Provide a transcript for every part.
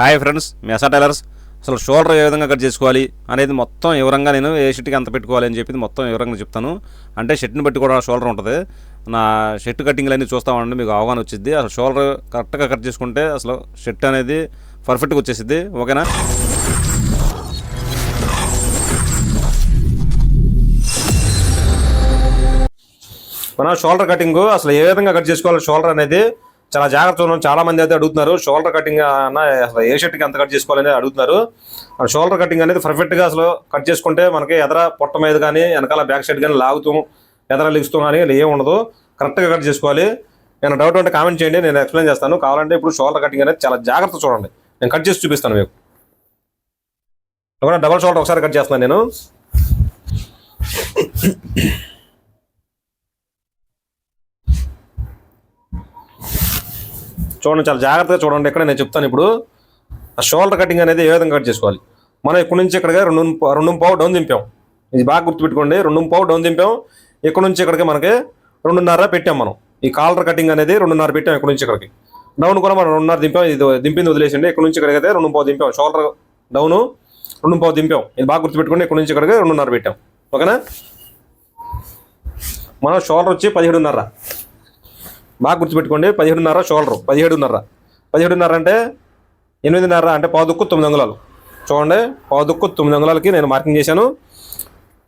Hi friends Mesa tailors. అసలు shoulder ఏ విధంగా కట్ చేసుకోవాలి అనేది మొత్తం వివరంగా నేను ఏ షర్ట్కి అంత పెట్టుకోవాలి అని చెప్పి మొత్తం వివరంగా చెప్తాను. అంటే షర్ట్ని బట్టి కూడా షోల్డర్ ఉంటుంది. నా షర్ట్ కటింగ్లు అన్నీ చూస్తా మీకు అవగాహన వచ్చింది అసలు షోల్డర్ కరెక్ట్గా కట్ చేసుకుంటే అసలు షర్ట్ అనేది పర్ఫెక్ట్గా వచ్చేసిద్ది. ఓకేనా? మన షోల్డర్ కటింగ్ అసలు ఏ విధంగా కట్ చేసుకోవాలి షోల్డర్ అనేది చాలా జాగ్రత్త ఉన్నాం. చాలా మంది అయితే అడుగుతున్నారు. షోల్డర్ కటింగ్ అన్న అసలు ఏ షర్ట్కి ఎంత కట్ చేసుకోవాలని అడుగుతున్నారు. షోల్డర్ కటింగ్ అనేది పర్ఫెక్ట్గా అసలు కట్ చేసుకుంటే మనకి ఎదర పొట్ట మీద కానీ వెనకాల బ్యాక్ సైడ్ కానీ లాగుతూ ఎదర లిగుస్తూ కానీ ఇలా ఏం ఉండదు. కరెక్ట్గా కట్ చేసుకోవాలి. నేను డౌట్ ఉంటే కామెంట్ చేయండి. నేను ఎక్స్ప్లెయిన్ చేస్తాను. కావాలంటే ఇప్పుడు షోల్డర్ కటింగ్ అనేది చాలా జాగ్రత్త చూడండి. నేను కట్ చేసి చూపిస్తాను మీకు. డబల్ షోల్డర్ ఒకసారి కట్ చేస్తున్నాను నేను. చూడండి చాలా జాగ్రత్తగా చూడండి. ఇక్కడ నేను చెప్తాను ఇప్పుడు. ఆ షోల్డర్ కటింగ్ అనేది ఏ విధంగా కట్ చేసుకోవాలి? మనం ఇక్కడ నుంచి ఇక్కడికి రెండు రెండు పావు డౌన్ దింపాం. ఇది బాగా గుర్తుపెట్టుకోండి. రెండు పావు డౌన్ దింపాం. ఇక్కడ నుంచి ఇక్కడికి మనకి రెండున్నర పెట్టాం మనం. ఈ కాలర్ కటింగ్ అనేది రెండున్నర పెట్టాం ఇక్కడ నుంచి ఇక్కడికి. డౌన్ కూడా మనం రెండున్నర దింపాం. ఇది దింపింది వదిలేసండి. ఇక్కడ నుంచి ఇక్కడికి అయితే రెండు పావు దింపాం. షోల్డర్ డౌన్ రెండు పావు దింపాం. ఇది బాగా గుర్తుపెట్టుకోండి. ఇక్కడ నుంచి ఇక్కడికి రెండున్నర పెట్టాం. ఓకేనా? మనం షోల్డర్ వచ్చి పదిహేడున్నర. బాగా గుర్తుపెట్టుకోండి పదిహేడున్నర షోల్డర్. పదిహేడున్నర. పదిహేడున్నర అంటే ఎనిమిదిన్నర అంటే పావుదుక్కు తొమ్మిది అంగుళాలు చూడండి పావుదుక్కు తొమ్మిది అంగుళాలకి నేను మార్కింగ్ చేశాను.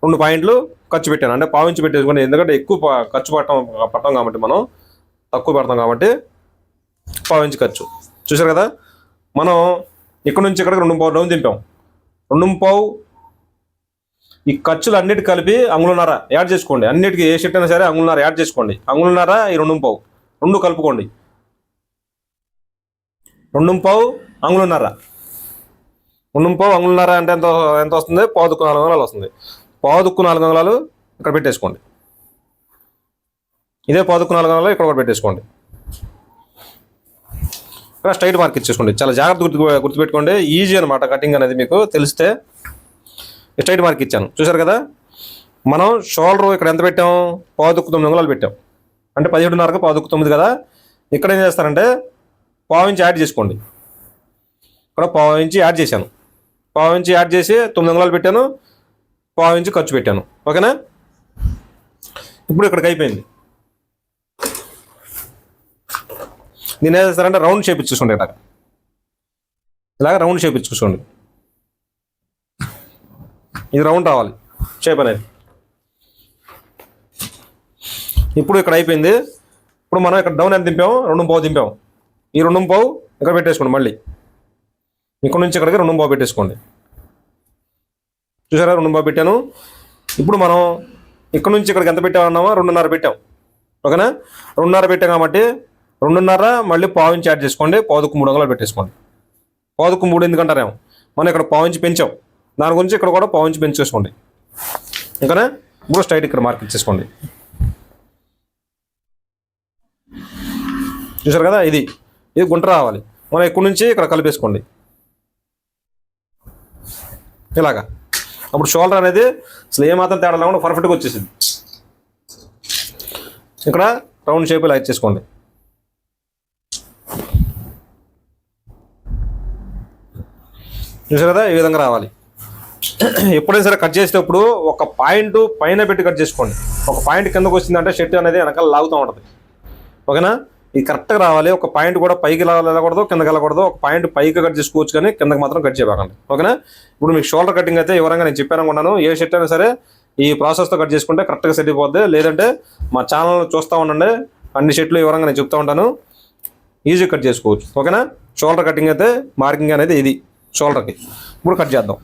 రెండు పాయింట్లు ఖర్చు పెట్టాను. అంటే పావించి పెట్టేసుకోండి ఎందుకంటే ఎక్కువ ఖర్చు పట్టం పట్టం కాబట్టి మనం తక్కువ పెడతాం కాబట్టి పావించి ఖర్చు. చూసారు కదా? మనం ఇక్కడ నుంచి ఇక్కడికి రెండు పావు డౌన్ దింపాం. రెండు పావు ఈ ఖర్చులు అన్నిటి కలిపి అంగులున్నర యాడ్ చేసుకోండి. అన్నిటికీ ఏ షర్ట్ అయినా సరే అంగులున్నర యాడ్ చేసుకోండి. అంగులున్నర ఈ రెండు పావు. రెండు కలుపుకోండి. రెండు పావు అంగుళన్నర రెండు పావు అంగుళన్నర అంటే ఎంత ఎంత వస్తుంది? పావుదుక్కు నాలుగు వందలు వస్తుంది. పావుదుక్కు నాలుగు వందలు ఇక్కడ పెట్టేసుకోండి. ఇదే పావుదుక్కు నాలుగు వందలు ఇక్కడ కూడా పెట్టేసుకోండి. ఇక్కడ స్ట్రైట్ మార్క్ ఇచ్చేసుకోండి. చాలా జాగ్రత్త గుర్తు గుర్తుపెట్టుకోండి. ఈజీ అనమాట కటింగ్ అనేది మీకు తెలిస్తే. స్ట్రైట్ మార్క్ ఇచ్చాను. చూసారు కదా? మనం షోల్డర్ ఇక్కడ ఎంత పెట్టాం? పావుదుక్కు తొమ్మిది వందలు పెట్టాం. అంటే పదిహేడున్నరకు పావుదుక్కు తొమ్మిది కదా. ఇక్కడ ఏం చేస్తారంటే పావు ఇంచి యాడ్ చేసుకోండి. ఇక్కడ పావు ఇంచి యాడ్ చేశాను. పావు ఇంచి యాడ్ చేసి తొమ్మిది వందలు పెట్టాను. పావు ఇంచి ఖర్చు పెట్టాను. ఓకేనా? ఇప్పుడు ఇక్కడికి అయిపోయింది. నేను ఏం చేస్తారంటే రౌండ్ షేప్ ఇచ్చేసుకోండి ఇలాగ. ఇలాగ రౌండ్ షేప్ ఇచ్చుకోండి ఇది రౌండ్ రావాలి. షేప్ అనేది. ఇప్పుడు ఇక్కడ అయిపోయింది. ఇప్పుడు మనం ఇక్కడ డౌన్ ఎంత దింపాము? రెండు పావు దింపాం ఈ రెండు పావు ఇక్కడ పెట్టేసుకోండి మళ్ళీ. ఇక్కడ నుంచి ఇక్కడికి రెండు పావు పెట్టేసుకోండి. చూసారా? రెండు పావు పెట్టాను. ఇప్పుడు మనం ఇక్కడ నుంచి ఇక్కడికి ఎంత పెట్టామన్నామా? రెండున్నర పెట్టాం. ఓకేనా? రెండున్నర పెట్టాం కాబట్టి రెండున్నర మళ్ళీ పావు ఇంచి యాడ్ చేసుకోండి. పావుదుకు మూడు వందలు పెట్టేసుకోండి. పాదుకు మూడు ఎందుకంటారేమో మనం ఇక్కడ పావు ఇంచి పెంచాం. దాని గురించి ఇక్కడ కూడా పావు ఇంచి పెంచేసుకోండి. ఓకేనా? ఇప్పుడు స్ట్రైట్ ఇక్కడ మార్క్ ఇచ్చేసుకోండి. చూసారు కదా? ఇది. ఇది గుంట రావాలి. మనం ఇక్కడ నుంచి? ఇక్కడ కలిపేసుకోండి. ఇలాగా. అప్పుడు షోల్డర్ అనేది అసలు ఏమాత్రం తేడా లేకుండా పర్ఫెక్ట్గా వచ్చేసింది. ఇక్కడ రౌండ్ షేప్ ఇలా ఇచ్చేసుకోండి. చూసారు కదా? ఈ విధంగా రావాలి. ఎప్పుడైనా సరే కట్ చేసేటప్పుడు ఒక పాయింట్ పైన పెట్టి కట్ చేసుకోండి. ఒక పాయింట్ కిందకు వచ్చిందంటే షర్ట్ అనేది వెనకాల లాగుతూ ఉంటుంది. ఓకేనా? ఇది కరెక్ట్గా రావాలి. ఒక పాయింట్ కూడా పైకి వెళ్ళకూడదు కిందకి వెళ్ళకూడదు. ఒక పాయింట్ పైకి కట్ చేసుకోవచ్చు కానీ కిందకి మాత్రం కట్ చేయకండి ఓకేనా? ఇప్పుడు మీకు షోల్డర్ కటింగ్ అయితే వివరంగా నేను చెప్పాను అనుకున్నాను. ఏ షర్ట్ అయినా సరే ఈ ప్రాసెస్తో కట్ చేసుకుంటే కరెక్ట్గా సెట్ అయిపోద్ది. లేదంటే మా ఛానల్ చూస్తూ ఉండండి. అన్ని షర్ట్లు వివరంగా నేను చెప్తా ఉంటాను. ఈజీ కట్ చేసుకోవచ్చు. ఓకేనా? షోల్డర్ కటింగ్ అయితే మార్కింగ్ అనేది ఇది. షోల్డర్కి ఇప్పుడు కట్ చేద్దాం.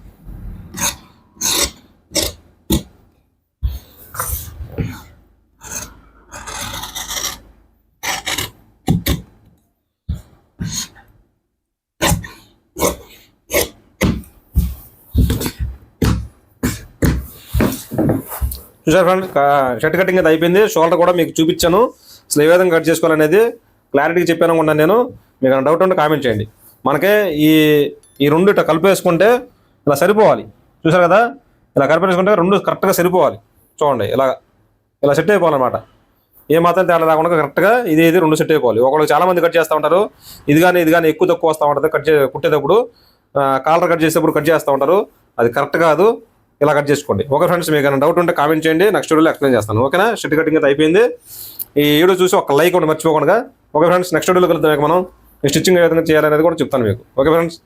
చూసారు ఫ్రెండ్? షర్ట్ కటింగ్ అయితే అయిపోయింది. షోల్డర్ కూడా మీకు చూపించాను. అసలు ఏ విధంగా కట్ చేసుకోవాలనేది క్లారిటీగా చెప్పాను అనుకున్నాను నేను. మీకు డౌట్ ఉంటే కామెంట్ చేయండి. మనకే ఈ ఈ రెండు ఇట్లా కలిపేసుకుంటే ఇలా సరిపోవాలి. చూసారు కదా? ఇలా కలిపేసుకుంటే రెండు కరెక్ట్గా సరిపోవాలి. చూడండి ఇలా ఇలా సెట్ అయిపోవాలన్నమాట. ఏ మాత్రం తేడా రాకుండా కరెక్ట్గా ఇది ఇది రెండు సెట్ అయిపోవాలి. ఒకళ్ళు చాలా మంది కట్ చేస్తూ ఉంటారు. ఇది కానీ ఇది కానీ ఎక్కువ తక్కువ వస్తూ ఉంటుంది. కట్ చే కుట్టేటప్పుడు కాలర్ కట్ చేసేటప్పుడు కట్ చేస్తూ ఉంటారు. అది కరెక్ట్ కాదు. ఇలా కట్ చేసుకోండి. ఓకే ఫ్రెండ్స్ మీకు ఏమైనా డౌట్ ఉంటే కామెంట్ చేయండి. నెక్స్ట్ వీడియోలో ఎక్స్ప్లెయిన్ చేస్తాను. ఓకేనా? షర్ట్ కటింగ్ అయితే అయిపోయింది. ఈ వీడియో చూసి ఒక లైక్ ఉండి మర్చిపోకుండా. ఓకే ఫ్రెండ్స్ నెక్స్ట్ వీడియోలో కలుద్దాం మనం. ఈ స్టిచ్చింగ్ ఏ విధంగా చేయాలనేది కూడా చెప్తాను మీకు. Okay friends?